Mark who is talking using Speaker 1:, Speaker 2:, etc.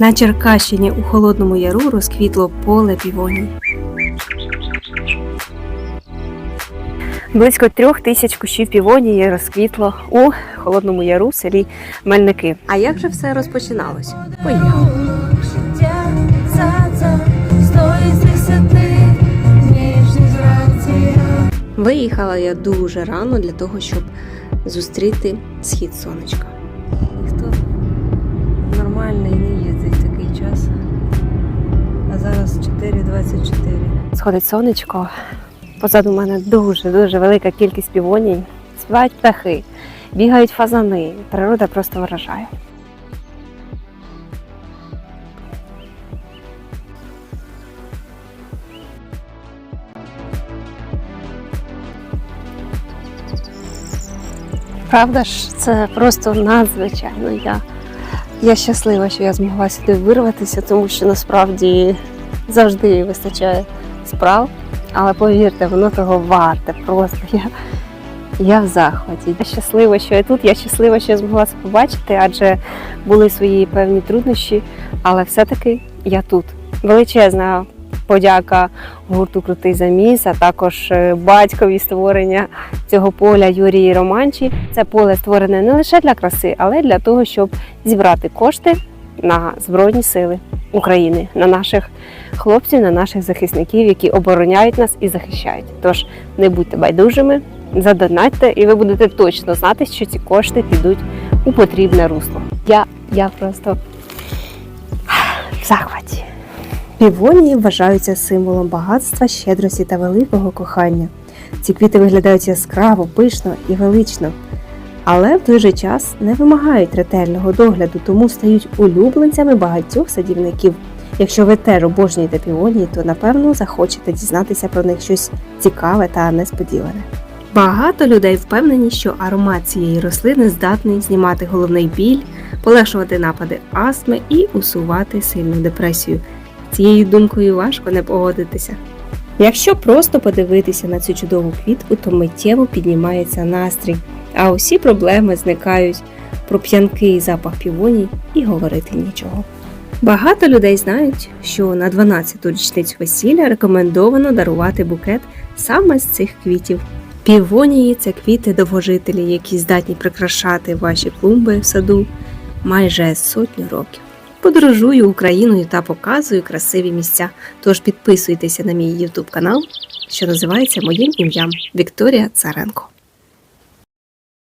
Speaker 1: На Черкащині у Холодному Яру розквітло поле півоній. Близько трьох тисяч кущів півонії розквітло у Холодному Яру в селі Мельники. А як же все розпочиналось? Поїхали. Виїхала я дуже рано для того, щоб зустріти схід сонечка.
Speaker 2: Ніхто нормальний 24-24.
Speaker 1: Сходить сонечко. Позаду мене дуже-дуже велика кількість півоній. Співають птахи, бігають фазани. Природа просто вражає. Правда ж, це просто надзвичайно я. Я щаслива, що я змогла сюди вирватися, тому що насправді завжди вистачає справ. Але повірте, воно того варте. Просто я, я в захваті. Я щаслива, що я тут. Я щаслива, що я змогла це побачити, адже були свої певні труднощі, але все-таки я тут. Величезна подяка гурту Крутий заміс, а також е, батькові створення цього поля Юрії Романчі. Це поле створене не лише для краси, але й для того, щоб зібрати кошти на Збройні Сили України, на наших хлопців, на наших захисників, які обороняють нас і захищають. Тож не будьте байдужими, задонатьте, і ви будете точно знати, що ці кошти підуть у потрібне русло. Я, я просто в захваті. Півонії вважаються символом багатства, щедрості та великого кохання. Ці квіти виглядають яскраво, пишно і велично, але в той же час не вимагають ретельного догляду, тому стають улюбленцями багатьох садівників. Якщо ви теж обожнюєте півонії, то напевно захочете дізнатися про них щось цікаве та несподіване. Багато людей впевнені, що аромат цієї рослини здатний знімати головний біль, полегшувати напади астми і усувати сильну депресію. Цією думкою важко не погодитися. Якщо просто подивитися на цю чудову квітку, то миттєво піднімається настрій, а усі проблеми зникають. Про п'янкий запах півоній і говорити нічого. Багато людей знають, що на 12-ту річницю весілля рекомендовано дарувати букет саме з цих квітів. Півонії це квіти довгожителі, які здатні прикрашати ваші клумби в саду майже сотню років. Подорожую Україною та показую красиві місця. Тож підписуйтеся на мій YouTube канал, що називається моїм ім'ям Вікторія Царенко.